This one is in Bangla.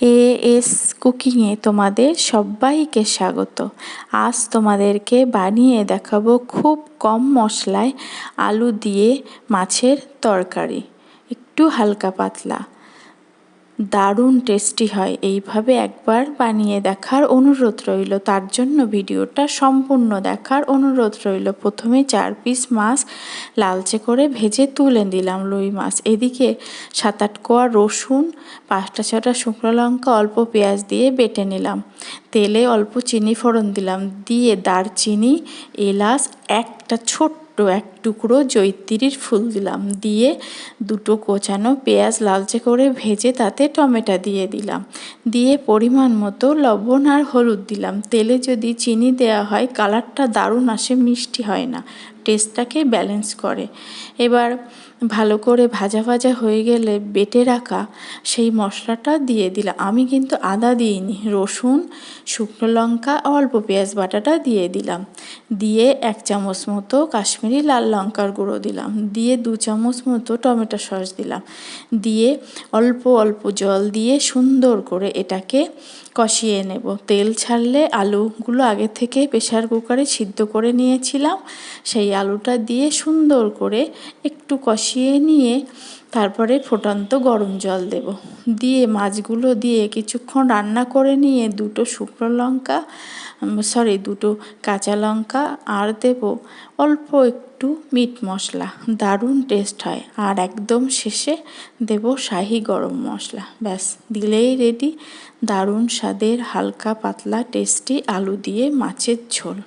এ এস কুকিংয়ে তোমাদের সবাইকে স্বাগত। আজ তোমাদেরকে বানিয়ে দেখাবো খুব কম মশলায় আলু দিয়ে মাছের তরকারি। একটু হালকা পাতলা। দারুণ টেস্টি হয়। এইভাবে একবার বানিয়ে দেখার অনুরোধ রইল। তার জন্য ভিডিওটা সম্পূর্ণ দেখার অনুরোধ রইল। প্রথমে চার পিস মাছ লালচে করে ভেজে তুলে দিলাম রুই মাছ। এদিকে সাত আট কোয়া রসুন, পাঁচটা ছটা শুকনো লঙ্কা, অল্প পেঁয়াজ দিয়ে বেটে নিলাম। তেলে অল্প চিনি ফোড়ন দিলাম। দিয়ে দারচিনি, এলাচ, একটা ছোট্ট এক টুকরো জৈত্রীর ফুল দিলাম। দিয়ে দুটো কোচানো পেঁয়াজ লালচে করে ভেজে তাতে টমেটো দিয়ে দিলাম। দিয়ে পরিমাণ মতো লবণ আর হলুদ দিলাম। তেলে যদি চিনি দেওয়া হয়, কালারটা দারুণ আসে, মিষ্টি হয় না। টেস্টটাকে ব্যালেন্স করে। এবার ভালো করে ভাজা ভাজা হয়ে গেলে বেটে রাখা সেই মশলাটা দিয়ে দিলাম। আমি কিন্তু আদা দিইনি, রসুন, শুকনো লঙ্কা, অল্প পেঁয়াজ বাটাটা দিয়ে দিলাম। দিয়ে এক চামচ মতো কাশ্মীরি লাল লঙ্কার গুঁড়ো দিলাম। দিয়ে দু চামচ মতো টমেটো সস দিলাম। দিয়ে অল্প অল্প জল দিয়ে সুন্দর করে এটাকে কষিয়ে নেব। তেল ছাড়লে আলুগুলো আগে থেকে প্রেশার কুকারে সিদ্ধ করে নিয়েছিলাম। সেই আলুটা দিয়ে সুন্দর করে একটু কষিয়ে নিয়ে তারপরে ফোটান্ত গরম জল দেব। দিয়ে মাছগুলো দিয়ে কিছুক্ষণ রান্না করে নিয়ে দুটো শুকনো লঙ্কা সরি দুটো কাঁচা লঙ্কা আর দেব অল্প একটু মিট মশলা, দারুণ টেস্ট হয়। আর একদম শেষে দেব শাহি গরম মশলা। ব্যাস, দিলেই রেডি দারুণ স্বাদের হালকা পাতলা টেস্টি আলু দিয়ে মাছের ঝোল।